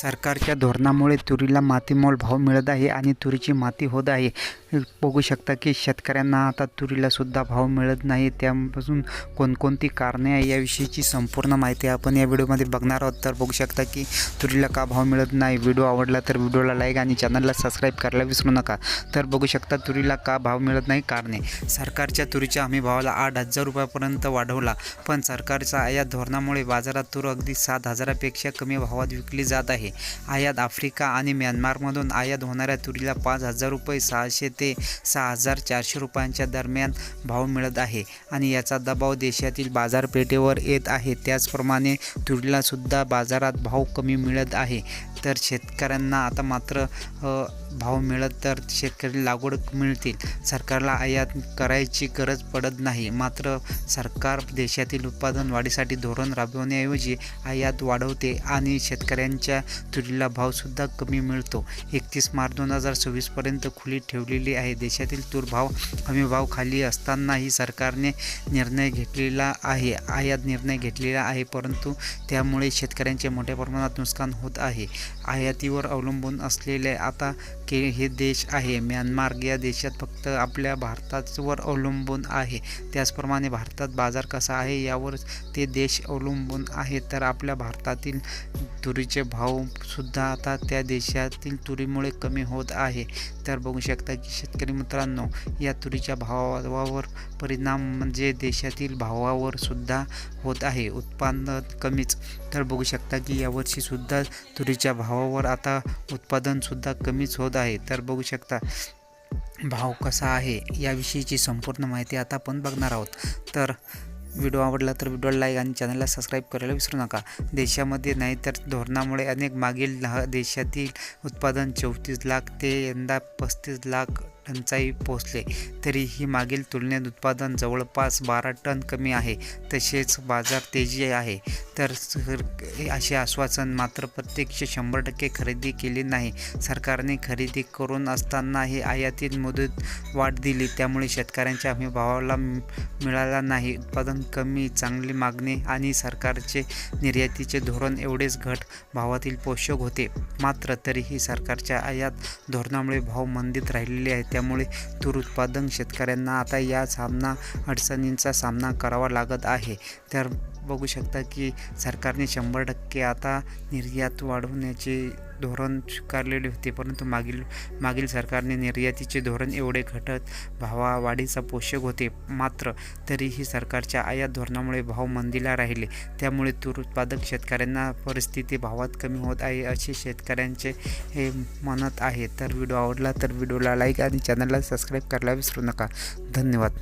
सरकारच्या धोरणामुळे तुरीला मातीमोल भाव मिळत आहे आणि तुरीची माती होत आहे. बघू शकता की शेतकऱ्यांना आता तुरीलासुद्धा भाव मिळत नाही. त्यापासून कोणकोणती कारणे आहे याविषयीची संपूर्ण माहिती आपण या व्हिडिओमध्ये बघणार आहोत. तर बघू शकता की तुरीला का भाव मिळत नाही? व्हिडिओ आवडला तर व्हिडिओला लाईक आणि चॅनलला सबस्क्राईब करायला विसरू नका. तर बघू शकता तुरीला का भाव मिळत नाही? कारणे. सरकारच्या तुरीच्या हमी भावाला आठ हजार रुपयापर्यंत वाढवला. पण सरकारच्या आयात धोरणामुळे बाजारात तूर अगदी सात हजारापेक्षा कमी भावात विकली जात आहे. आयात आफ्रिका आणि म्यानमारमधून आयात होणाऱ्या तुरीला पाच हजार रुपये सहाशे ते सहा हजार चारशे रुपयांच्या दरम्यान भाव मिळत आहे आणि याचा दबाव देशातील बाजारपेठेवर येत आहे. त्याचप्रमाणे तुरीलासुद्धा बाजारात भाव कमी मिळत आहे. तर शेतकऱ्यांना आता मात्र भाव मिळत तर शेतकरी लागवड मिळतील. सरकारला आयात करायची गरज पडत नाही. मात्र सरकार देशातील उत्पादन वाढीसाठी धोरण राबवण्याऐवजी आयात वाढवते आणि शेतकऱ्यांच्या तुरीला भावसुद्धा कमी मिळतो. एकतीस मार्च दोन हजार सव्वीसपर्यंत खुली ठेवलेली आहे. देशातील तूर भाव खाली असतानाही सरकारने निर्णय घेतलेला आहे. आयात निर्णय घेतलेला आहे परंतु त्यामुळे शेतकऱ्यांचे मोठ्या प्रमाणात नुकसान होत आहे. आयातीवर अवलंबून असलेले आता के हे देश आहे. म्यानमार या देशात फक्त आपल्या भारतावर अवलंबून आहे. त्याचप्रमाणे भारतात बाजार कसा आहे यावर ते देश अवलंबून आहे. तर आपल्या भारतातील तुरीचे भावसुद्धा आता त्या देशातील तुरीमुळे कमी होत आहे. तर बघू शकता की शेतकरी मित्रांनो या तुरीच्या भावावर परिणाम म्हणजे देशातील भावावर सुद्धा होत आहे. उत्पादन कमीच. तर बघू शकता की यावर्षीसुद्धा तुरीच्या भावावर आता उत्पादनसुद्धा कमीच होत आहे. तर बघू शकता भाव कसा आहे याविषयीची संपूर्ण माहिती आता आपण बघणार आहोत. तर व्हिडिओ आवडला तर व्हिडिओला लाईक आणि चॅनलला सबस्क्राईब करायला विसरू नका. देशामध्ये नाही तर धोरणामुळे अनेक मागील दहा देशातील उत्पादन चौतीस लाख ते यंदा पस्तीस लाख टनचाही पोहोचले. तरीही मागील तुलनेत उत्पादन जवळपास बारा टन कमी आहे. तसेच बाजार तेजी आहे. तर असे आश्वासन मात्र प्रत्यक्ष शंभर टक्के खरेदी केली नाही. सरकारने खरेदी करून असतानाही आयातीत मुदत वाढ दिली. त्यामुळे शेतकऱ्यांच्या हमी भावाला मिळाला नाही. उत्पादन कमी चांगली मागणी आणि सरकारचे निर्यातीचे धोरण एवढेच घट भावातील पोषक होते. मात्र तरीही सरकारच्या आयात धोरणामुळे भाव मंदीत राहिलेले आहेत. त्यामुळे तूर उत्पादक शेतकऱ्यांना आता या सामना अडचणींचा सामना करावा लागत आहे. तर बघू शकता की सरकारने शंभर टक्के आता निर्यात वाढवण्याचे धोरण स्वीकारलेले होते परंतु मागील मागील सरकारने निर्यातीचे धोरण एवढे घटत भावावाढीचा पोषक होते मात्र तरीही सरकारच्या आयात धोरणामुळे भाव मंदीला राहिले. त्यामुळे तूर उत्पादक शेतकऱ्यांना परिस्थिती भावात कमी होत आहे असे शेतकऱ्यांचे हे म्हणत आहे. तर व्हिडिओ आवडला तर व्हिडिओला लाईक आणि चॅनलला सबस्क्राईब करायला विसरू नका. धन्यवाद.